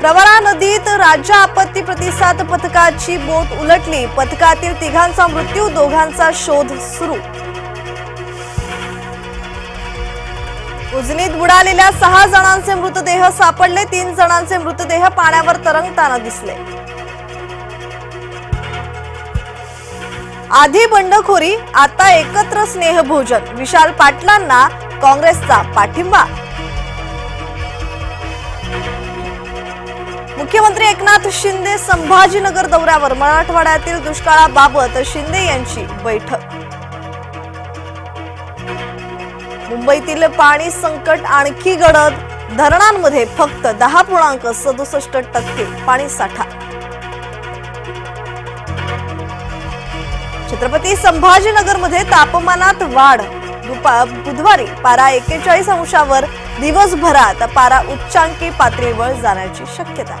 प्रवरा नदीत राज्य आपत्ती प्रतिसाद पथकाची बोट उलटली. पथकातील तिघांचा मृत्यू दोघांचा शोध सुरू. उजनीत बुडालेल्या सहा जणांचे मृतदेह सापडले. तीन जणांचे मृतदेह पाण्यावर तरंगताना दिसले. आधी बंडखोरी आता एकत्र स्नेहभोजन. विशाल पाटलांना काँग्रेसचा पाठिंबा मुख्यमंत्री एकनाथ शिंदे संभाजीनगर दौऱ्यावर मराठवाड्यातील दुष्काळाबाबत शिंदे यांची बैठक. मुंबईतील पाणी संकट आणखी गडद धरणांमध्ये फक्त दहा पूर्णांक सदुसष्ट टक्के पाणी साठा. छत्रपती संभाजीनगरमध्ये तापमानात वाढ बुधवारी पारा एकेचाळीस अंशावर दिवसभरात पारा उच्चांकी पातळीवर जाण्याची शक्यता